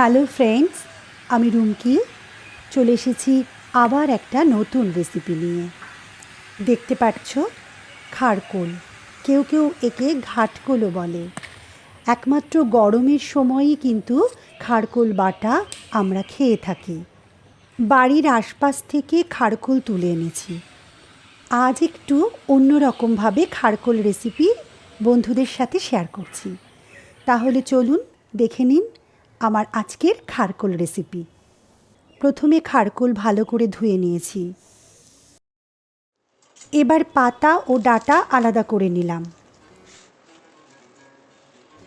Hello friends, আমি রুমকি। চলে এসেছি আবার একটা নতুন রেসিপি নিয়ে। দেখতে পাচ্ছ, খারকোল। কেউ কেউ একে ঘাটকোলও বলে। একমাত্র গরমের সময়ই কিন্তু খারকোল বাটা আমরা খেয়ে থাকি। বাড়ির আশপাশ থেকে খারকোল তুলে এনেছি। আজ একটু অন্যরকমভাবে খারকোল রেসিপি বন্ধুদের সাথে শেয়ার করছি। তাহলে চলুন, দেখে নিন আমার আজকের খারকোল রেসিপি প্রথমে খারকোল ভালো করে ধুয়ে নিয়েছি। এবার পাতা ও ডাটা আলাদা করে নিলাম।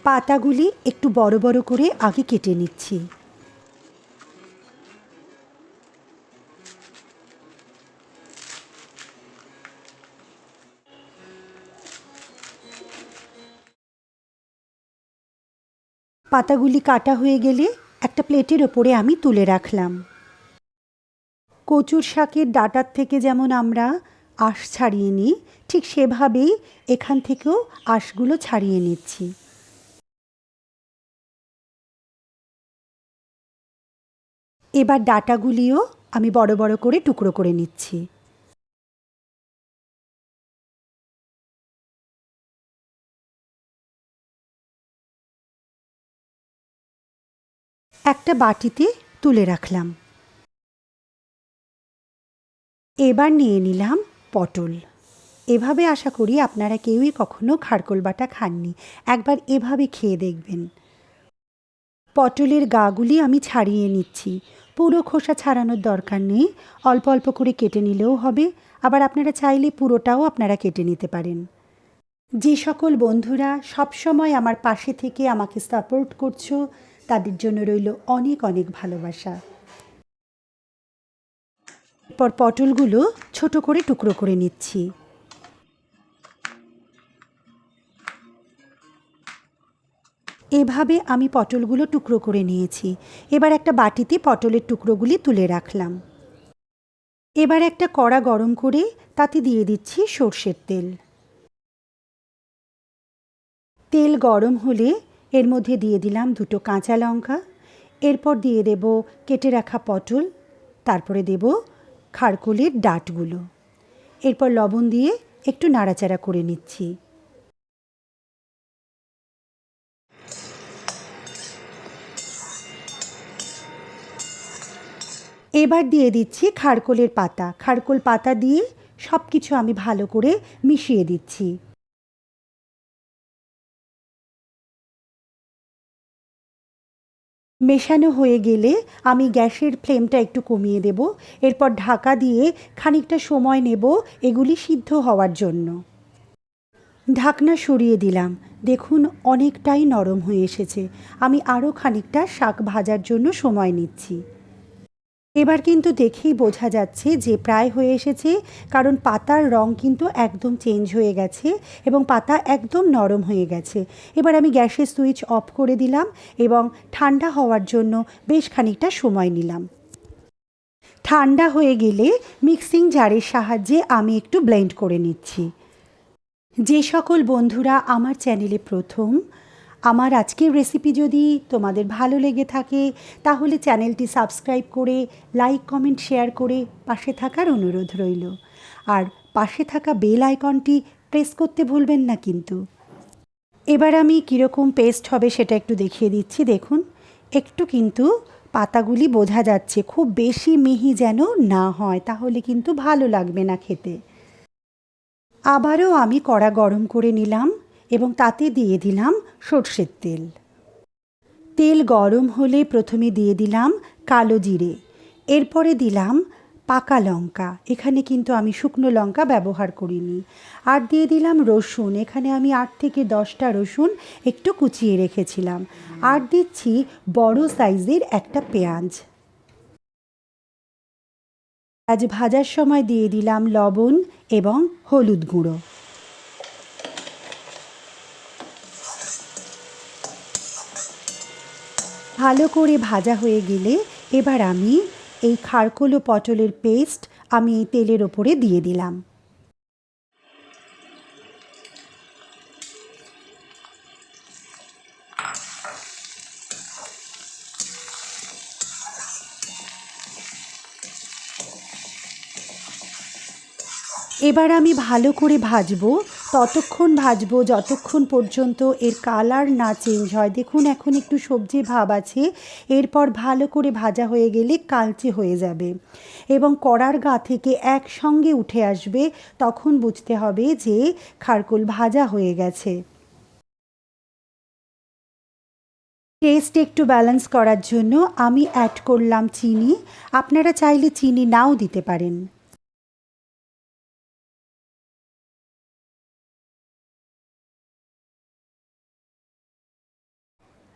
পাতাগুলি একটু বড় বড় করে আগে কেটে নিচ্ছি। পাতাগুলি কাটা হয়ে গেলে একটা প্লেটের ওপরে আমি তুলে রাখলাম। কচুর শাকের ডাটার থেকে যেমন আমরা আঁশ ছাড়িয়ে নিই, ঠিক সেভাবেই এখান থেকেও আঁশগুলো ছাড়িয়ে নিচ্ছি। এবার ডাটাগুলিও আমি বড় বড় করে টুকরো করে নিচ্ছি। একটা বাটিতে তুলে রাখলাম। এবার নিয়ে নিলাম পটল। এভাবে আশা করি আপনারা কেউই কখনো খারকোল বাটা খাননি। একবার এভাবে খেয়ে দেখবেন। পটলের গাগুলি আমি ছাড়িয়ে নিচ্ছি। পুরো খোসা ছাড়ানোর দরকার নেই। অল্প অল্প করে কেটে নিলেও হবে। আবার আপনারা চাইলে পুরোটাও আপনারা কেটে নিতে পারেন। যে সকল বন্ধুরা সবসময় আমার পাশে থেকে আমাকে সাপোর্ট করছ তাদের জন্য রইল অনেক অনেক ভালোবাসা। এরপর পটলগুলো ছোট করে টুকরো করে নিচ্ছি। এভাবে আমি পটলগুলো টুকরো করে নিয়েছি। এবার একটা বাটিতে পটলের টুকরোগুলি তুলে রাখলাম। এবার একটা কড়া গরম করে তাতে দিয়ে দিচ্ছি সর্ষের তেল। তেল গরম হলে এর মধ্যে দিয়ে দিলাম দুটো কাঁচা লঙ্কা, এরপর দিয়ে দেব কেটে রাখা পটল, তারপরে দেব খারকোলের ডাঁটগুলো। এরপর লবণ দিয়ে একটু নাড়াচাড়া করে নিচ্ছি। এবার দিয়ে দিচ্ছি খারকোলের পাতা। খারকোল পাতা দিয়ে সব কিছু আমি ভালো করে মিশিয়ে দিচ্ছি। মেশানো হয়ে গেলে আমি গ্যাসের ফ্লেমটা একটু কমিয়ে দেব। এরপর ঢাকা দিয়ে খানিকটা সময় নেব এগুলি সিদ্ধ হওয়ার জন্য। ঢাকনা সরিয়ে দিলাম। দেখুন, অনেকটাই নরম হয়ে এসেছে। আমি আরও খানিকটা শাক ভাজার জন্য সময় নিচ্ছি। এবার কিন্তু দেখেই বোঝা যাচ্ছে যে প্রায় হয়ে এসেছে, কারণ পাতার রং কিন্তু একদম চেঞ্জ হয়ে গেছে এবং পাতা একদম নরম হয়ে গেছে। এবার আমি গ্যাসের সুইচ অফ করে দিলাম এবং ঠান্ডা হওয়ার জন্য বেশ খানিকটা সময় নিলাম। ঠান্ডা হয়ে গেলে মিক্সিং জারের সাহায্যে আমি একটু ব্লেন্ড করে নিচ্ছি। যে সকল বন্ধুরা আমার চ্যানেলে প্রথম আমার আজকের রেসিপি যদি তোমাদের ভালো লেগে থাকে, তাহলে চ্যানেলটি সাবস্ক্রাইব করে লাইক কমেন্ট শেয়ার করে পাশে থাকার অনুরোধ রইল। আর পাশে থাকা বেল আইকনটি প্রেস করতে ভুলবেন না কিন্তু। এবার আমি কীরকম পেস্ট হবে সেটা একটু দেখিয়ে দিচ্ছি। দেখুন, একটু কিন্তু পাতাগুলি বোঝা যাচ্ছে, খুব বেশি মিহি যেন না হয়, তাহলে কিন্তু ভালো লাগবে না খেতে। আবারও আমি কড়া গরম করে নিলাম। এবং তাতে দিয়ে দিলাম সর্ষের তেল। তেল গরম হলে প্রথমে দিয়ে দিলাম কালো জিরে, এরপরে দিলাম পাকা লঙ্কা। এখানে কিন্তু আমি শুকনো লঙ্কা ব্যবহার করিনি। আর দিয়ে দিলাম রসুন, এখানে আমি আট থেকে দশটা রসুন একটু কুচিয়ে রেখেছিলাম। আর দিচ্ছি বড় সাইজের একটা পেঁয়াজ। আজ ভাজার সময় দিয়ে দিলাম লবণ এবং হলুদ গুঁড়ো। ভালো করে ভাজা হয়ে গেলে এবার আমি এই খারকোল পটলের পেস্ট আমি এই তেলের ওপরে দিয়ে দিলাম। এবার আমি ভালো করে ভাজবো, ততক্ষণ ভাজবো, যতক্ষণ পর্যন্ত এর কালার না চেঞ্জ হয়। দেখুন, এখন একটু সবজি ভাব আছে, এরপর ভালো করে ভাজা হয়ে গেলে কালচে হয়ে যাবে এবং কড়ার গা থেকে একসঙ্গে উঠে আসবে, তখন বুঝতে হবে যে খারকোল ভাজা হয়ে গেছে। টেস্ট একটু ব্যালেন্স করার জন্য আমি অ্যাড করলাম চিনি। আপনারা চাইলে চিনি নাও দিতে পারেন।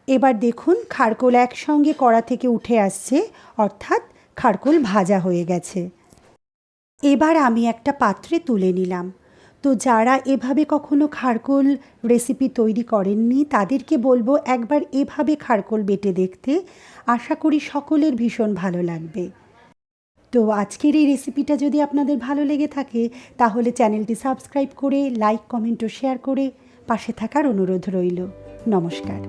এবার দেখুন খারকোল একসঙ্গে কড়া থেকে উঠে আসছে, অর্থাৎ খারকোল ভাজা হয়ে গেছে। এবার আমি একটা পাত্রে তুলে নিলাম। তো যারা এভাবে কখনো খারকোল রেসিপি তৈরি করেননি, তাদেরকে বলব একবার এভাবে খারকোল বেটে দেখতে। আশা করি সকলের ভীষণ ভালো লাগবে। তো আজকের এই রেসিপিটা যদি আপনাদের ভালো লেগে থাকে, তাহলে চ্যানেলটি সাবস্ক্রাইব করে লাইক কমেন্ট ও শেয়ার করে পাশে থাকার অনুরোধ রইল। নমস্কার।